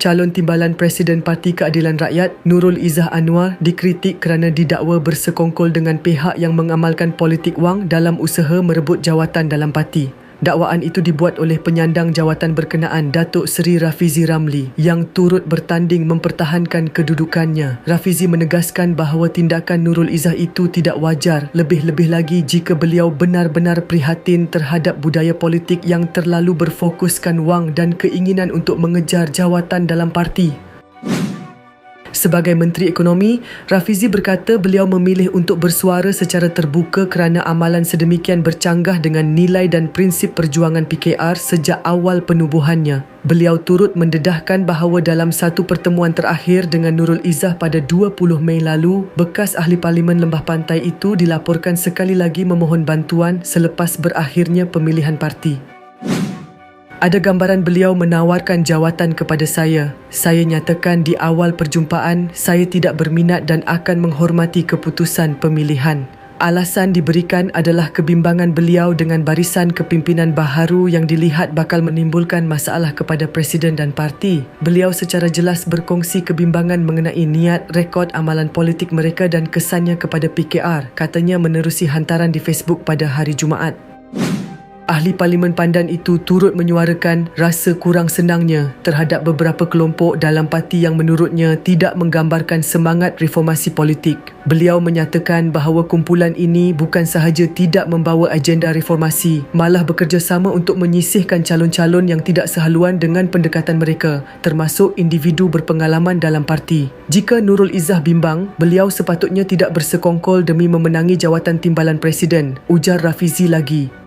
Calon Timbalan Presiden Parti Keadilan Rakyat Nurul Izzah Anwar dikritik kerana didakwa bersekongkol dengan pihak yang mengamalkan politik wang dalam usaha merebut jawatan dalam parti. Dakwaan itu dibuat oleh penyandang jawatan berkenaan Datuk Seri Rafizi Ramli yang turut bertanding mempertahankan kedudukannya. Rafizi menegaskan bahawa tindakan Nurul Izzah itu tidak wajar lebih-lebih lagi jika beliau benar-benar prihatin terhadap budaya politik yang terlalu berfokuskan wang dan keinginan untuk mengejar jawatan dalam parti. Sebagai Menteri Ekonomi, Rafizi berkata beliau memilih untuk bersuara secara terbuka kerana amalan sedemikian bercanggah dengan nilai dan prinsip perjuangan PKR sejak awal penubuhannya. Beliau turut mendedahkan bahawa dalam satu pertemuan terakhir dengan Nurul Izzah pada 20 Mei lalu, bekas ahli parlimen Lembah Pantai itu dilaporkan sekali lagi memohon bantuan selepas berakhirnya pemilihan parti. Ada gambaran beliau menawarkan jawatan kepada saya. Saya nyatakan di awal perjumpaan, saya tidak berminat dan akan menghormati keputusan pemilihan. Alasan diberikan adalah kebimbangan beliau dengan barisan kepimpinan baharu yang dilihat bakal menimbulkan masalah kepada presiden dan parti. Beliau secara jelas berkongsi kebimbangan mengenai niat rekod amalan politik mereka dan kesannya kepada PKR, katanya menerusi hantaran di Facebook pada hari Jumaat. Ahli Parlimen Pandan itu turut menyuarakan rasa kurang senangnya terhadap beberapa kelompok dalam parti yang menurutnya tidak menggambarkan semangat reformasi politik. Beliau menyatakan bahawa kumpulan ini bukan sahaja tidak membawa agenda reformasi, malah bekerjasama untuk menyisihkan calon-calon yang tidak sehaluan dengan pendekatan mereka, termasuk individu berpengalaman dalam parti. Jika Nurul Izzah bimbang, beliau sepatutnya tidak bersekongkol demi memenangi jawatan timbalan presiden, ujar Rafizi lagi.